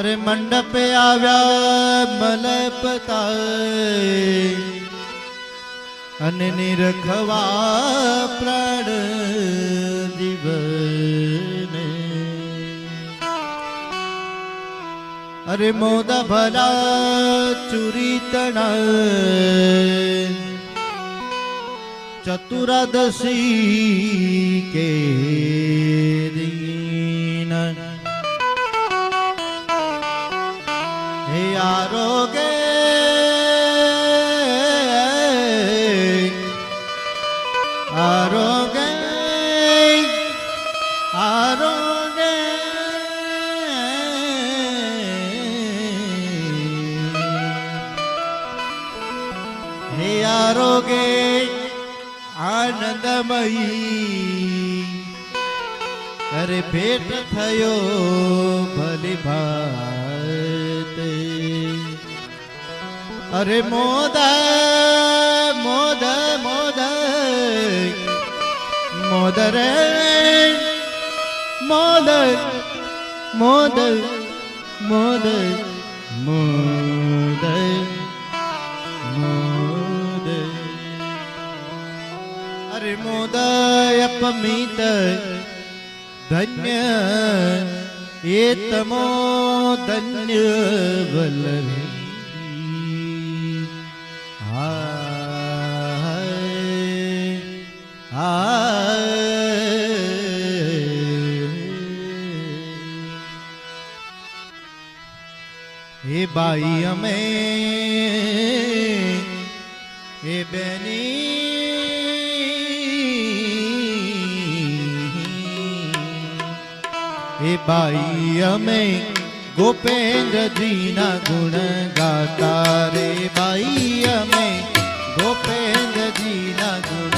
અરે મંડપે આવ્યા મલપતા અને નિરખવા પ્રાણ જીવને અરે મોદા ભલા ચુરી તણા ચતુરાદશી કે દીન હે આરોગે આનંદમયી અરે ભેટ થયો ભલી ભાત અરે મોદ મોદ મોદ મોદ રે મોદ મોદ મોદ મોદ મોદ અરે મોદય અપમિત ધન્ય એ તમો ધન્ય વલ્લભી હાય હાય હે બાઈ અમે હે બેની બાઈ અમે ગોપેન્દ્રજીના ગુણ ગાતા રે. બાઈ અમે ગોપેન્દ્રજીના ગુણ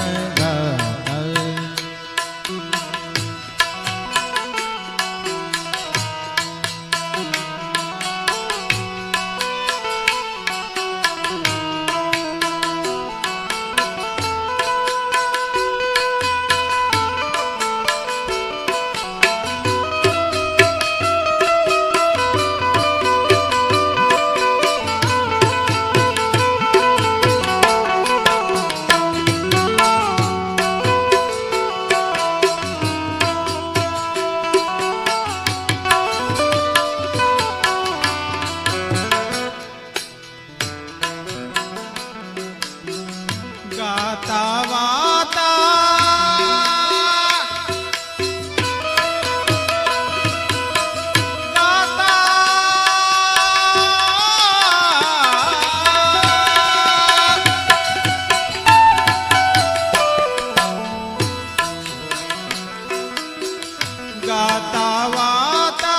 गाता, वाता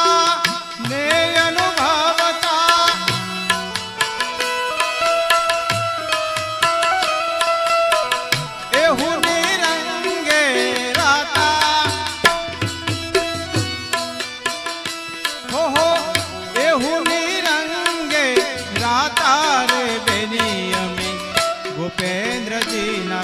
ने अनुभवता। एहू निरंगे राता। हो हो, एहू निरंगे राता रे बेनियमी। भूपेंद्र जी ना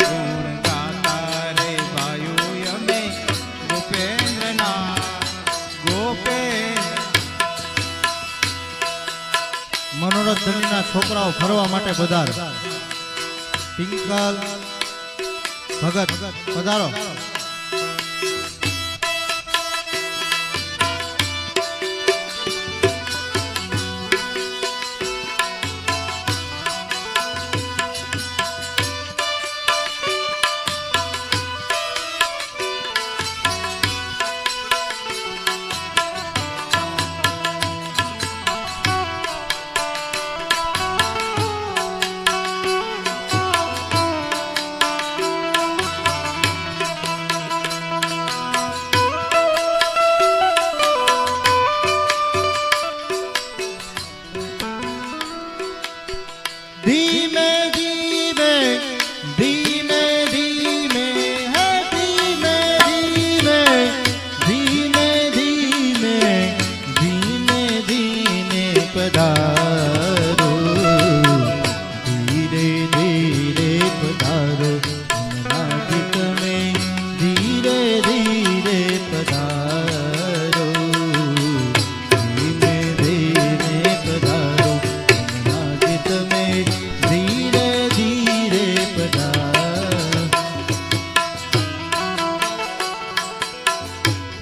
મનોરંજનના છોકરાઓ ફરવા માટે પધાર. ટિંકલ ભગત પધારો.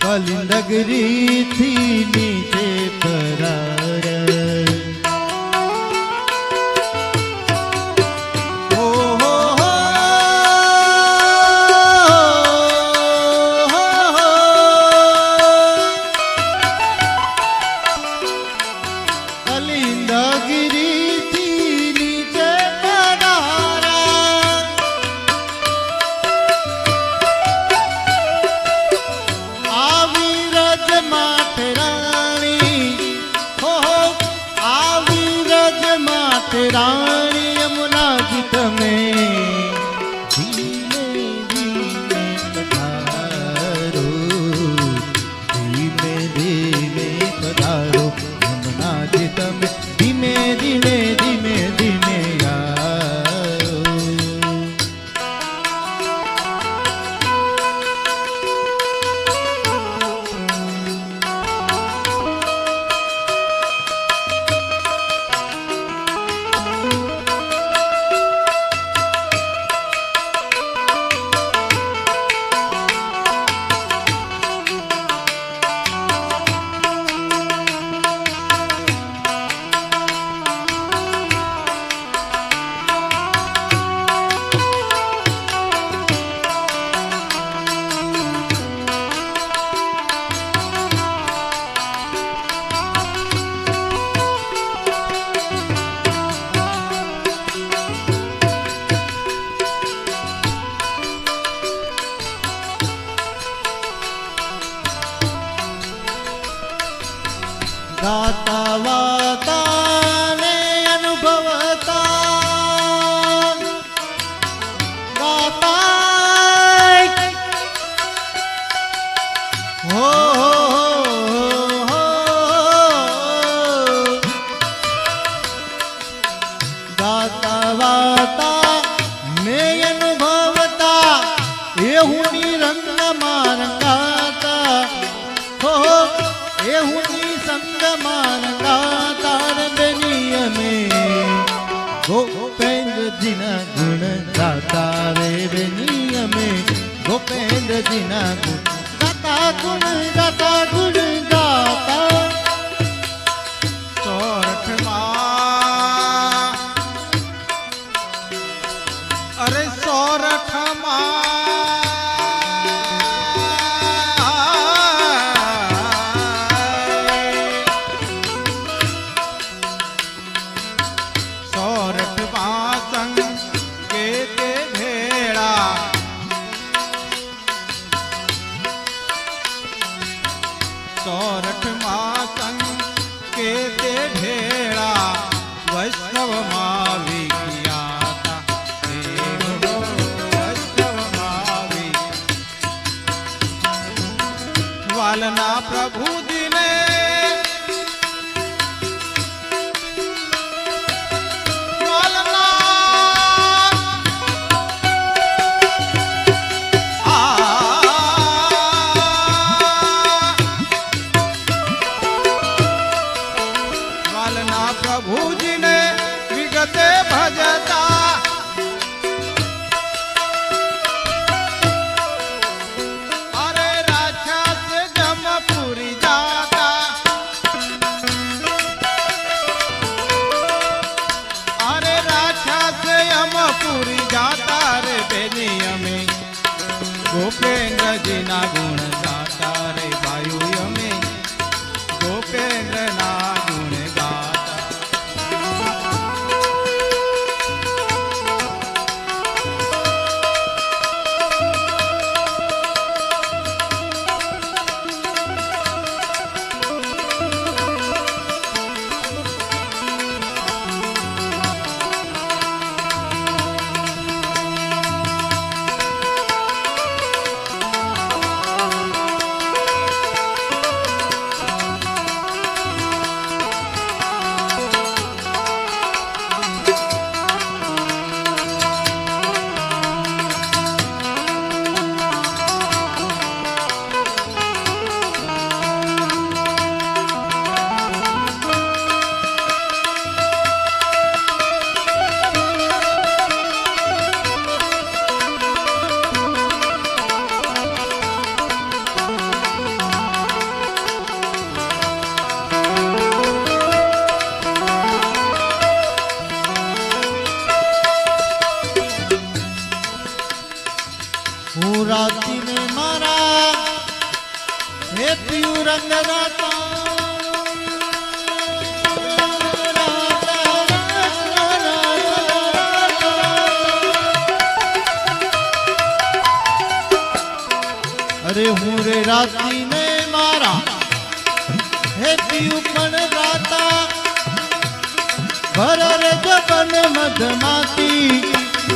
કલિંદગરી થી નીચે પરા ગોપેન્દ્રજીના ગુણ ગાતા રે બેની અમે ગોપેન્દ્રજીના ગુણ ગાતા ગુણ ગાતા ગુણ ગાતા ચોરઠમાં भजना प्रभु दिने प्रभु विगते भजत ગોપેન્દ્રજીના ગુણ ગાતા રે અરે હું રે રાતી ને મારા હે પીયું પણ રાતા ભરર જપન મધમાતી.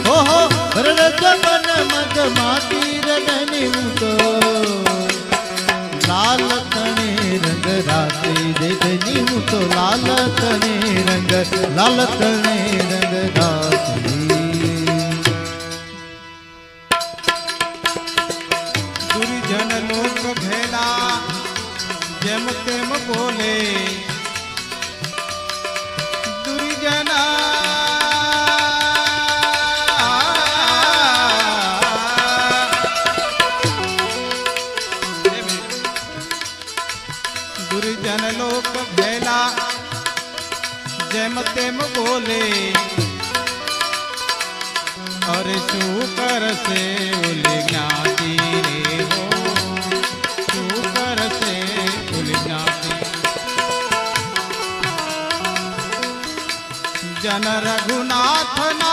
ઓહો ભરર જપન મધમાતી રડની હું તો લાલ તણે રંગ રાતે દેખની હું તો લાલ તણે રંગ લાલ તણે રંગ રાતે દુર્જન લોક ભેલા જેમ તેમ બોલે જેમ તેમ બોલે. અરે શું કરશે ઓલે જ્ઞાતિ રે શું કરશે ઓલી જ્ઞાતિ? જન રઘુનાથના